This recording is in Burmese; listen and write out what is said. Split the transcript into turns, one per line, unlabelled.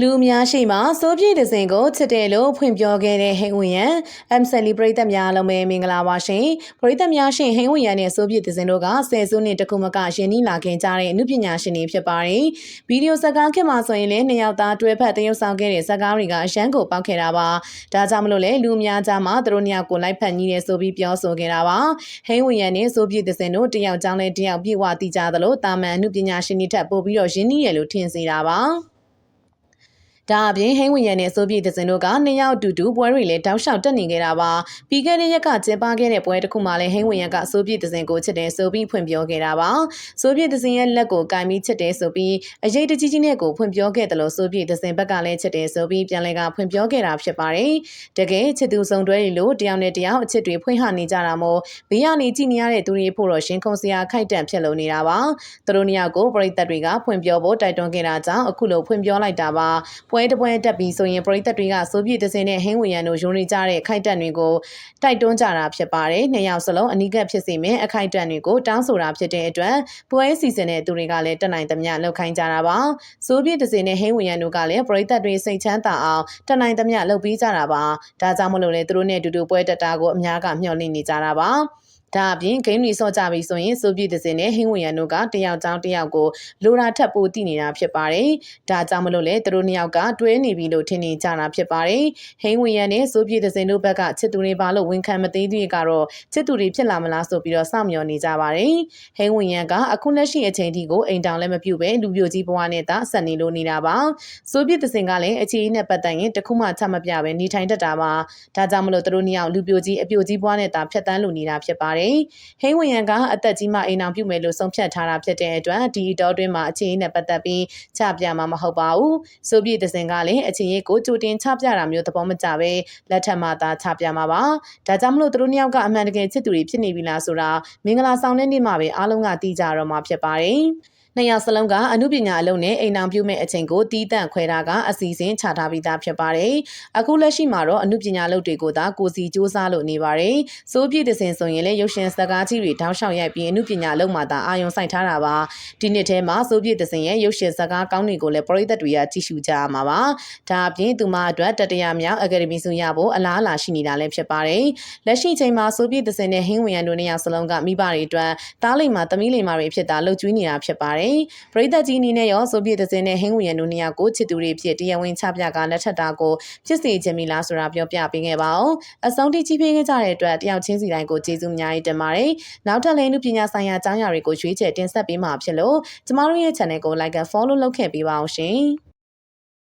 လူအများရှိမှစိုးပြည့်တဲ့စဉ်ကိုချစ်တယ်လို့ဖွင့်ပြောခဲ့တဲ့ဟိန်းဝင်ရန် M7 ပရိသတ်များလုံးပဲမင်္ဂလာပါရှင်ပရိသတ်များရှင်ဟိန်းဝင်ရန်နဲ့စိုးပြည့်တဲ့စဉ်တို့ကဆယ်စုနှစ်တခုမကယဉ်နီးလာခင်ကြတဲ့အမှုပညာရှင်တွေဖြစ်ပါတယ်ဗီဒီယိုစကားခင်မှာဆိုရင်လည်းနှစ်ယောက်သားတွဲဖက်တရုပ်ဆောင်ခဲ့တဲ့စကားတွေကအရန်ကိုပေါက်ခဲ့တာပါဒါကြောင့်မလို့လေလူအများကြားမှာသူတို့နှစ်ယောက်ကိုလိုက်ဖက်ညီးနေဆိုပြီးပြောဆိုခဲ့တာပါဟိန်းဝင်ရန်နဲ့စိုးပြည့်တဲ့စဉ်တို့တယောက်ကြောင်းလဲတယောက်ပြည့်ဝတည်ကြသလိုတာမန်အမှုပညာရှင်တွေထက်ပိုပြီးတော့ယဉ်နီးရလို့ထင်စေတာပါ ဒါအပြင်ဟိန်းဝင်ရနဲ့ဆိုပြည့်တဲ့စင်တို့ကနှစ်ယောက်အတူတူပွဲတွေလည်းတောက်လျှောက်တက်နေခဲ့တာပါပြီးခဲ့တဲ့ရက်ကကျင်းပခဲ့တဲ့ပွဲတစ်ခုမှာလည်းဟိန်းဝင်ရကဆိုပြည့်တဲ့စင်ကိုချစ်တယ်ဆိုပြီးဖွင့်ပြောခဲ့တာပါဆိုပြည့်တဲ့စင်ရဲ့လက်ကိုကင်ပြီးချစ်တယ်ဆိုပြီးအရေးတကြီးကြီးနဲ့ကိုဖွင့်ပြောခဲ့တယ်လို့ဆိုပြည့်တဲ့စင်ဘက်ကလည်းချစ်တယ်ဆိုပြီးပြန်လည်ကဖွင့်ပြောခဲ့တာဖြစ်ပါတယ်တကယ်ချစ်သူဆောင်တွဲတွေလို့တယောက်နဲ့တယောက်အချစ်တွေဖွင့်ဟနေကြတာမို့ဘေးကနေကြည့်နေရတဲ့သူတွေဖို့တော့ရှင်ခုံစရာခိုက်တန့်ဖြစ်လို့နေတာပါသူတို့နှစ်ယောက်ကိုပရိသတ်တွေကဖွင့်ပြောဖို့တိုက်တွန်းခဲ့တာကြောင့်အခုလိုဖွင့်ပြောလိုက်တာပါပွဲတစ်ပွဲတက်ပြီးဆိုရင်ပရိသတ်တွေကစိုးပြည့်တစင်းနဲ့ဟင်းဝင်ရန်တို့ယုံနေကြတဲ့ခိုက်တက်တွေကိုတိုက်တွန်းကြတာဖြစ်ပါတယ်။နှစ်ယောက်စလုံးအနီးကပ်ဖြစ်စေမယ့်အခိုက်တက်တွေကိုတောင်းဆိုတာဖြစ်တဲ့အတွက်ပွဲစီစဉ်တဲ့သူတွေကလည်းတက်နိုင်သမျှလှုပ်ခိုင်းကြတာပါ။စိုးပြည့်တစင်းနဲ့ဟင်းဝင်ရန်တို့ကလည်းပရိသတ်တွေစိတ်ချမ်းသာအောင်တက်နိုင်သမျှလှုပ်ပြီးကြတာပါ။ဒါကြောင့်မလို့လေသူတို့နဲ့အတူတူပွဲတက်တာကိုအများကမျှော်လင့်နေကြတာပါ။ ဒါအပြင်ဂိမ်းတွေဆော့ကြပြီဆိုရင်စိုးပြည့်တဲ့စင်နဲ့ဟင်းဝင်ရန်တို့ကတယောက်ချောင်းတယောက်ကိုလိုရာထပ်ပိုတည်နေတာဖြစ်ပါတယ်။ဒါကြောင့်မလို့လေသူတို့နှစ်ယောက်ကတွဲနေပြီလို့ထင်နေကြတာဖြစ်ပါတယ်။ဟင်းဝင်ရန်နဲ့စိုးပြည့်တဲ့စင်တို့ဘက်ကချစ်သူတွေပါလို့ဝန်ခံမသေးသေးကတော့ချစ်သူတွေဖြစ်လာမလားဆိုပြီးတော့စောင့်မျှော်နေကြပါတယ်။ဟင်းဝင်ရန်ကအခုလက်ရှိအချိန်ထိကိုအိမ်တောင်လည်းမပြုတ်ပဲလူပြိုကြီးဘဝနဲ့သာဆက်နေလို့နေတာပါ။စိုးပြည့်တဲ့စင်ကလည်းအခြေအနေနဲ့ပတ်သက်ရင်တခုမှချမပြပဲနေထိုင်တတ်တာပါ။ဒါကြောင့်မလို့သူတို့နှစ်ယောက်လူပြိုကြီးအပြိုကြီးဘဝနဲ့သာဖြတ်တန်းလို့နေတာဖြစ်ပါတယ်ပါတယ်။ဟိန်းဝင်ရန်ကအသက်ကြီးမှအိမ်အောင်ပြုမယ်လို့ဆုံးဖြတ်ထားတာဖြစ်တဲ့အတွက်ဒီအတော်တွင်းမှာအခြေအနေနဲ့ပတ်သက်ပြီးချပြမှာမဟုတ်ပါဘူး။ဆိုပြည့်တစင်ကလည်းအခြေအနေကိုကြိုတင်ချပြတာမျိုးသဘောမကျပဲလက်ထက်မှသာချပြမှာပါ။ဒါကြောင့်မလို့သူတို့နှစ်ယောက်ကအမှန်တကယ်ချစ်သူတွေဖြစ်နေပြီလားဆိုတာမင်္ဂလာဆောင်တဲ့နေ့မှာပဲအားလုံးကသိကြတော့မှာဖြစ်ပါတယ်။ နှစ်ယောက်စလုံးကအမှုပညာအလုံးနဲ့အိမ်အောင်ပြုမဲ့အချိန်ကိုတီးတန့်ခွဲတာကအစီအစဉ်ချထားပြီးသားဖြစ်ပါတယ်။အခုလက်ရှိမှာတော့အမှုပညာလုပ်တွေကိုသာကိုစီစူးစမ်းလို့နေပါတယ်။စိုးပြည့်တဲ့စင်ဆိုရင်လည်းရုပ်ရှင်စကားကြီးတွေတောင်းလျှောက်ရိုက်ပြီးအမှုပညာလုပ်မှသာအာရုံစိုက်ထားတာပါ။ဒီနှစ်ထဲမှာစိုးပြည့်တဲ့စင်ရဲ့ရုပ်ရှင်စကားကောင်းတွေကိုလည်းပရိသတ်တွေကကြည့်ရှုကြရမှာပါ။ဒါအပြင်သူမအတွက်တတရမြောက်အကယ်ဒမီဆုရဖို့အလားအလာရှိနေတာလည်းဖြစ်ပါတယ်။လက်ရှိချိန်မှာစိုးပြည့်တဲ့စင်နဲ့ဟင်းဝင်ရန်တို့နှစ်ယောက်စလုံးကမိဘတွေအတွက်တားလိမ်မှာတမီးလိမ်မာတွေဖြစ်တာလှုပ်ကြွေးနေတာဖြစ်ပါတယ်ပါတယ်။ပရိသတ်ကြီးအနေနဲ့ရောဆိုပြည့်တဲ့စင်းနဲ့ဟင်းဝင်ရန်တို့နေရာကိုချစ်သူတွေဖြစ်တရားဝင်ချပြကလက်ထက်တာကိုဖြစ်စေခြင်းမီလားဆိုတာပြောပြပေးခဲ့ပါအောင်။အဆုံးထိကြီးပေးခဲ့ကြတဲ့အတွက်တယောက်ချင်းစီတိုင်းကိုကျေးဇူးအများကြီးတင်ပါတယ်။နောက်ထပ်လည်းနုပညာဆိုင်ရာအကြောင်းအရာတွေကိုရွေးချယ်တင်ဆက်ပေးမှာဖြစ်လို့ကျမတို့ရဲ့ channel ကို like and follow လုပ်ခဲ့ပေးပါအောင်ရှင်။